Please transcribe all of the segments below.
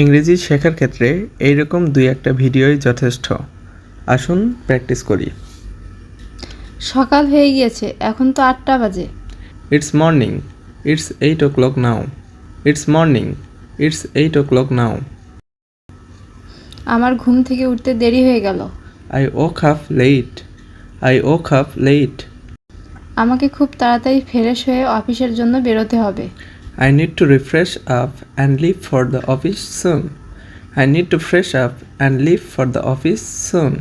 ইংরেজি শেখার ক্ষেত্রে এইরকম দুই একটা ভিডিওই যথেষ্ট। আসুন প্র্যাকটিস করি। সকাল হয়ে গিয়েছে এখন তো আটটা বাজে। It's morning it's eight o'clock now it's morning it's eight o'clock now আমার ঘুম থেকে উঠতে দেরি হয়ে গেল। I woke up late I woke up late আমাকে খুব তাড়াতাড়ি ফ্রেশ হয়ে অফিসের জন্য বেরোতে হবে। I need to refresh up and leave for the office soon. I need to fresh up and leave for the office soon.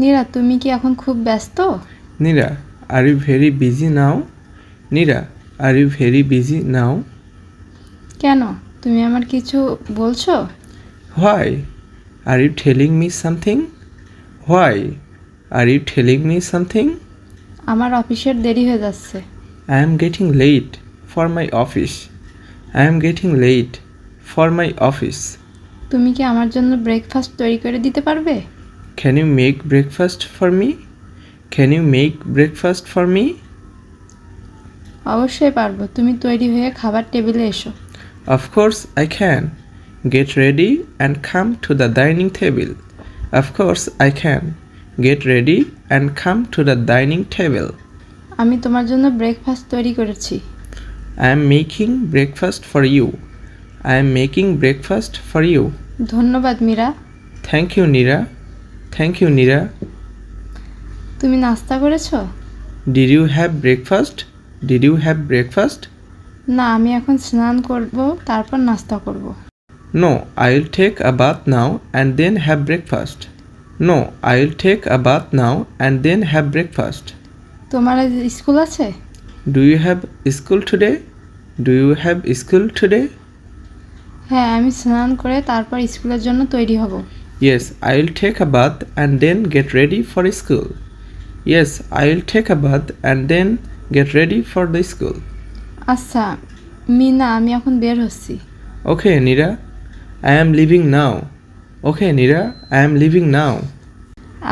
Nira তুমি কি এখন খুব ব্যস্ত Nira, are you very busy now? Nira, are you very busy now? কেন তুমি আমার কিছু বলছো Why? Are you telling me something? Why? Are you telling me something? আমার অফিসের দেরি হয়ে যাচ্ছে I am getting late for my office. I am getting late for my office তুমি কি আমার জন্য ব্রেকফাস্ট তৈরি করে দিতে পারবে? Can you make breakfast for me can you make breakfast for me অবশ্যই পারব তুমি তৈরি হয়ে খাবার টেবিলে এসো। Of course I can get ready and come to the dining table of course I can get ready and come to the dining table আমি তোমার জন্য ব্রেকফাস্ট তৈরি করেছি। I am making breakfast for you I am making breakfast for you ধন্যবাদ Meera. Thank you Nira thank you Nira তুমি নাস্তা করেছ? Did you have breakfast did you have breakfast না আমি এখন স্নান করব তারপর নাস্তা করব। No I will take a bath now and then have breakfast no I will take a bath now and then have breakfast তোমার স্কুল আছে? Do you have school today? Do you have school today? হ্যাঁ আমি স্নান করে তারপর স্কুলের জন্য তৈরি হব Yes, I'll take a bath and then get ready for school. Yes, I'll take a bath and then get ready for the school. আচ্ছা মিনা আমি এখন বের হচ্ছি Okay, Nira, I am leaving now. Okay, Nira, I am leaving now.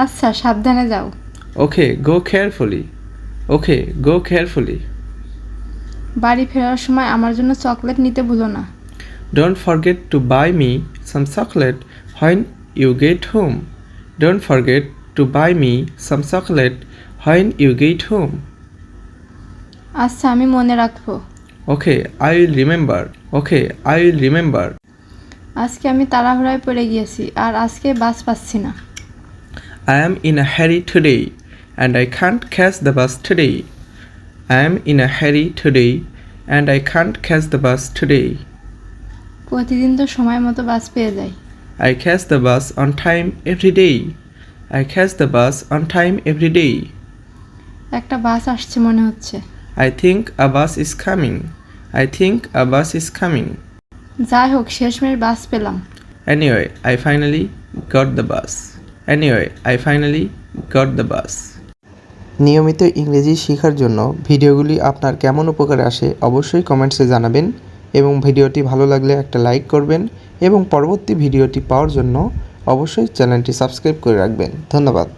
আচ্ছা সাবধানে যাও Okay, go carefully. Okay go carefully বাড়ি ফেরার সময় আমার জন্য চকলেট নিতে ভুলো না। Don't forget to buy me some chocolate when you get home don't forget to buy me some chocolate when you get home আচ্ছা আমি মনে রাখব। Okay I will remember okay I will remember আজকে আমি তাড়াহুড়ায় পড়ে গিয়েছি আর আজকে বাস পাচ্ছি না। I am in a hurry today and I can't catch the bus today. I am in a hurry today and I can't catch the bus today. প্রতিদিন তো সময় মতো বাস পেয়ে যাই I catch the bus on time every day. I catch the bus on time every day. একটা বাস আসছে মনে হচ্ছে I think a bus is coming. I think a bus is coming. যাই হোক শেষমেশ বাস পেলাম Anyway, I finally got the bus. Anyway, I finally got the bus. নিয়মিত ইংরেজি শেখার জন্য ভিডিওগুলি আপনার কেমন উপকারে আসে অবশ্যই কমেন্টসে জানাবেন এবং ভিডিওটি ভালো লাগলে একটা লাইক করবেন এবং পরবর্তী ভিডিওটি পাওয়ার জন্য অবশ্যই চ্যানেলটি সাবস্ক্রাইব করে রাখবেন। ধন্যবাদ।